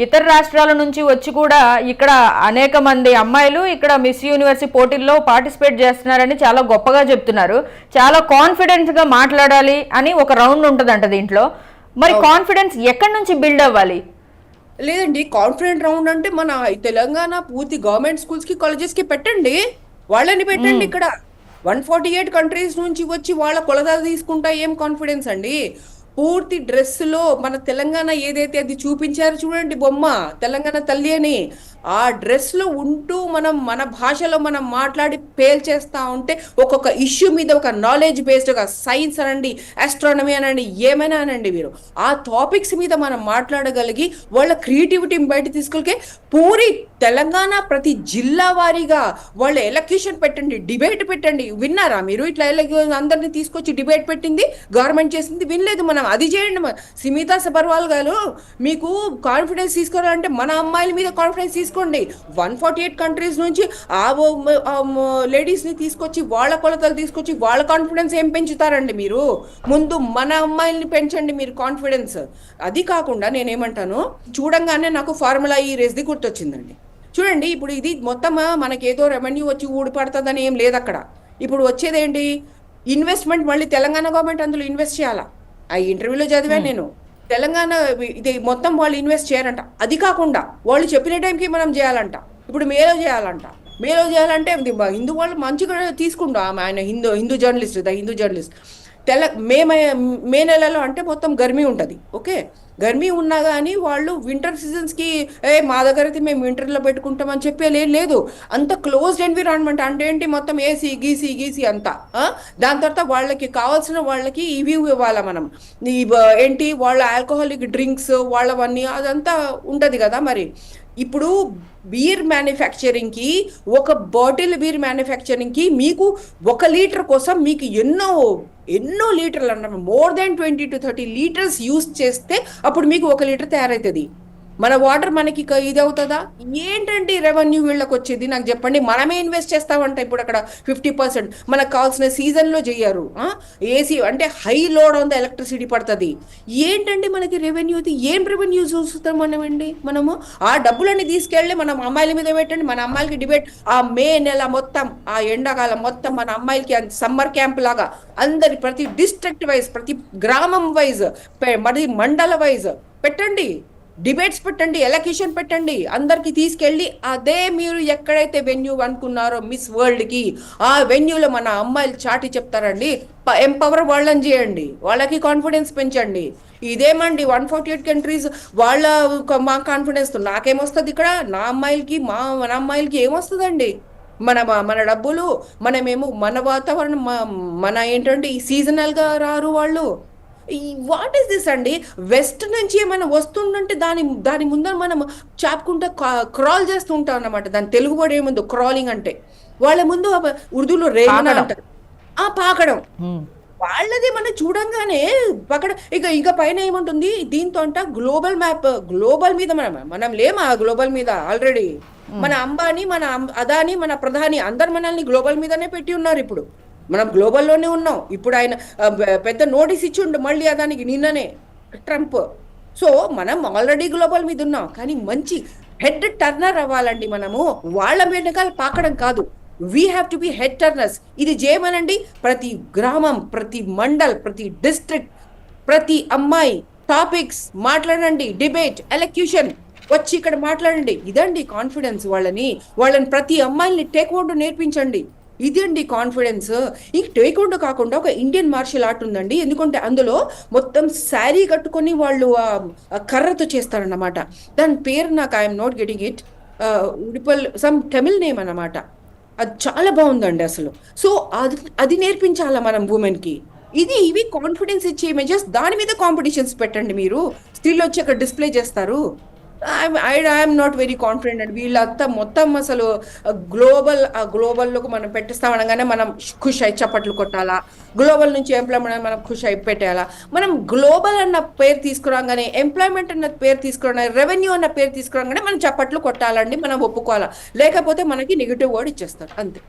ఇతర రాష్ట్రాల నుంచి వచ్చి కూడా ఇక్కడ అనేక మంది అమ్మాయిలు ఇక్కడ మిస్ యూనివర్సిటీ పోటీల్లో పార్టిసిపేట్ చేస్తున్నారని చాలా గొప్పగా చెప్తున్నారు. చాలా కాన్ఫిడెన్స్గా మాట్లాడాలి అని ఒక రౌండ్ ఉంటుందంట దీంట్లో. మరి కాన్ఫిడెన్స్ ఎక్కడి నుంచి బిల్డ్ అవ్వాలి? లేదండి కాన్ఫిడెంట్ రౌండ్ అంటే మన తెలంగాణ పూర్తి గవర్నమెంట్ స్కూల్స్కి కాలేజెస్కి పెట్టండి. వాళ్ళని పెట్టండి ఇక్కడ. వన్ ఫార్టీ ఎయిట్ కంట్రీస్ నుంచి వచ్చి వాళ్ళ కొలతలు తీసుకుంటా ఏం కాన్ఫిడెన్స్ అండి? పూర్తి డ్రెస్లో మన తెలంగాణ ఏదైతే అది చూపించారు చూడండి బొమ్మ తెలంగాణ తల్లి అని. ఆ డ్రెస్లో ఉంటూ మనం మన భాషలో మనం మాట్లాడి పేల్చేస్తా ఉంటే ఒక్కొక్క ఇష్యూ మీద ఒక నాలెడ్జ్ బేస్డ్ ఒక సైన్స్ అనండి ఆస్ట్రానమీ అనండి ఏమైనా అనండి మీరు. ఆ టాపిక్స్ మీద మనం మాట్లాడగలిగి వాళ్ళ క్రియేటివిటీని బయట తీసుకెళ్ళకే పూరి తెలంగాణ ప్రతి జిల్లా వారీగా వాళ్ళ ఎలక్యూషన్ పెట్టండి డిబేట్ పెట్టండి. విన్నారా మీరు? ఇట్లా ఎలక్యూ అందరిని తీసుకొచ్చి డిబేట్ పెట్టింది గవర్నమెంట్ చేసింది వినలేదు మనం. అది చేయండి సిమితా సబర్వాల్ గారు మీకు కాన్ఫిడెన్స్ తీసుకోవాలంటే మన అమ్మాయిల మీద కాన్ఫిడెన్స్ తీసుకోండి. వన్ ఫార్టీ ఎయిట్ కంట్రీస్ నుంచి ఆ లేడీస్ని తీసుకొచ్చి వాళ్ళ కొలతలు తీసుకొచ్చి వాళ్ళ కాన్ఫిడెన్స్ ఏం పెంచుతారండి మీరు? ముందు మన అమ్మాయిల్ని పెంచండి మీరు కాన్ఫిడెన్స్. అది కాకుండా నేనేమంటాను చూడంగానే నాకు ఫార్ములా ఈ రేస్ది గుర్తొచ్చిందండి. చూడండి ఇప్పుడు ఇది మొత్తం మనకి ఏదో రెవెన్యూ వచ్చి ఊడిపడుతుందని ఏం లేదు అక్కడ ఇప్పుడు వచ్చేది ఏంటి ఇన్వెస్ట్మెంట్ మళ్ళీ తెలంగాణ గవర్నమెంట్ అందులో ఇన్వెస్ట్ చేయాలా? ఆ ఇంటర్వ్యూలో చదివాను నేను. తెలంగాణ ఇది మొత్తం వాళ్ళు ఇన్వెస్ట్ చేయరంట. అది కాకుండా వాళ్ళు చెప్పిన టైంకి మనం చేయాలంట. ఇప్పుడు మేలో చేయాలంట. మేలో చేయాలంటే హిందూ వాళ్ళు మంచిగా తీసుకుంటాం ఆయన Hindu Hindu journalist the Hindu journalist తెల్ల మే మే- మే నెలలో అంటే మొత్తం గర్మీ ఉంటుంది. ఓకే? గర్మీ ఉన్నా కానీ వాళ్ళు వింటర్ సీజన్స్కి ఏ మా దగ్గర అయితే మేము వింటర్లో పెట్టుకుంటామని చెప్పే లేదు. అంత క్లోజ్డ్ ఎన్విరాన్మెంట్ అంటే ఏంటి? మొత్తం ఏసీ గీసీ గీసీ అంతా దాని తర్వాత వాళ్ళకి కావాల్సిన వాళ్ళకి ఇవి ఇవ్వాలా మనం. ఈ ఏంటి? వాళ్ళ ఆల్కహాలిక్ డ్రింక్స్ వాళ్ళవన్నీ అదంతా ఉంటుంది కదా మరి. ఇప్పుడు బీర్ మ్యానుఫ్యాక్చరింగ్కి ఒక బాటిల్ బీర్ మ్యానుఫ్యాక్చరింగ్కి మీకు ఒక లీటర్ కోసం మీకు ఎన్నో ఎన్నో లీటర్లు అన్నమాట. More than twenty to thirty litres use చేస్తే అప్పుడు మీకు ఒక లీటర్ తయారవుతుంది మన వాటర్ మనకి ఇది అవుతుందా? ఏంటంటే రెవెన్యూ వీళ్ళకి వచ్చేది? నాకు చెప్పండి మనమే ఇన్వెస్ట్ చేస్తామంటే ఇప్పుడు అక్కడ ఫిఫ్టీ పర్సెంట్ మనకు కావాల్సిన సీజన్లో చేయరు ఏసీ అంటే high load on the electricity పడుతుంది. ఏంటండి మనకి రెవెన్యూ ఏం రెవెన్యూ చూస్తాం మనమండి మనము? ఆ డబ్బులన్నీ తీసుకెళ్ళి మనం అమ్మాయిల మీద పెట్టండి. మన అమ్మాయిలకి డిబేట్ ఆ మే నెల మొత్తం ఆ ఎండాకాలం మొత్తం మన అమ్మాయిలకి సమ్మర్ క్యాంప్ లాగా అందరి ప్రతి డిస్ట్రిక్ట్ వైజ్ ప్రతి గ్రామం వైజ్ మరి మండల వైజ్ పెట్టండి. డిబేట్స్ పెట్టండి ఎలక్యూషన్ పెట్టండి అందరికి తీసుకెళ్ళి అదే మీరు ఎక్కడైతే వెన్యూ అనుకున్నారో మిస్ వరల్డ్కి ఆ వెన్యూలో మన అమ్మాయిలు చాటి చెప్తారండి ఎంపవర్ వాళ్ళని చేయండి వాళ్ళకి కాన్ఫిడెన్స్ పెంచండి. ఇదేమండి వన్ ఫార్టీ ఎయిట్ కంట్రీస్ వాళ్ళ మా కాన్ఫిడెన్స్ నాకేమొస్తుంది ఇక్కడ? నా అమ్మాయిలకి మా మన అమ్మాయిలకి ఏమొస్తుందండి? మన మన డబ్బులు మనమేమో మన వాతావరణం మన ఏంటంటే ఈ సీజనల్గా రారు వాళ్ళు. వాట్ ఈస్ దిస్ అండి? వెస్ట్ నుంచి ఏమైనా వస్తుందంటే దాని దాని ముందర మనం చాపుకుంటా క్రాల్ చేస్తూ ఉంటాం అన్నమాట. దాని తెలుగు వర్డ్ ఏముందో? క్రాలింగ్ అంటే. వాళ్ళ ముందు ఉర్దూలో పాకడం. అంటారు ఆ పాకడం. వాళ్ళది మనం చూడంగానే పక్కడ ఇక ఇక పైన ఏముంటుంది? దీంతో అంట గ్లోబల్ మ్యాప్ గ్లోబల్ మీద మనం మనం లేమా గ్లోబల్ మీద ఆల్రెడీ మన అంబానీ మన అదాని మన ప్రధాని అందరు మనల్ని గ్లోబల్ మీదనే పెట్టి ఉన్నారు ఇప్పుడు. మనం గ్లోబల్లోనే ఉన్నాం. ఇప్పుడు ఆయన పెద్ద నోటీస్ ఇచ్చిండు మళ్ళీ అదానికి నిన్ననే ట్రంప్. సో మనం ఆల్రెడీ గ్లోబల్ మీద ఉన్నాం. కానీ మంచి హెడ్ టర్నర్ అవ్వాలండి మనము. వాళ్ళ వెనకాల పాకడం కాదు. We have to be head turners ఇది చేయమనండి ప్రతి గ్రామం ప్రతి మండల్ ప్రతి డిస్ట్రిక్ట్ ప్రతి అమ్మాయి టాపిక్స్ మాట్లాడండి. డిబేట్ ఎలక్యూషన్ వచ్చి ఇక్కడ మాట్లాడండి. ఇదండి కాన్ఫిడెన్స్ వాళ్ళని. వాళ్ళని ప్రతి అమ్మాయిని టేక్వాండో నేర్పించండి. ఇది అండి కాన్ఫిడెన్స్ ఈ టేక్వాండో కాకుండా ఒక ఇండియన్ మార్షల్ ఆర్ట్ ఉందండి. ఎందుకంటే అందులో మొత్తం శారీ కట్టుకొని వాళ్ళు కర్రతో చేస్తారన్నమాట. దాని పేరు నాకు ఐఎమ్ నాట్ గెటింగ్ ఇట్ ఉడిపల్ సమ్ తమిళ్ నేమ్ అన్నమాట. అది చాలా బాగుందండి అసలు. సో అది అది నేర్పించాలా మనం ఉమెన్కి ఇది ఇవి కాన్ఫిడెన్స్ ఇచ్చే ఇమేజెస్ దాని మీద కాంపిటీషన్స్ పెట్టండి మీరు. స్త్రీలు వచ్చి అక్కడ డిస్ప్లే చేస్తారు. I I'm not very confident అండి. వీళ్ళంతా మొత్తం అసలు గ్లోబల్ ఆ గ్లోబల్లోకి మనం పెట్టిస్తామనగానే మనం ఖుష్ అయి చప్పట్లు కొట్టాలా? గ్లోబల్ నుంచి ఎంప్లాయ్మెంట్ మనం ఖుష్ అయి పెట్టేయాలా? మనం గ్లోబల్ అన్న పేరు తీసుకురాగానే ఎంప్లాయ్మెంట్ అన్న పేరు తీసుకురాగానే రెవెన్యూ అన్న పేరు తీసుకురాగానే మనం చప్పట్లు కొట్టాలండి మనం ఒప్పుకోవాలా? లేకపోతే మనకి నెగిటివ్ వర్డ్ ఇచ్చేస్తారు అంతే.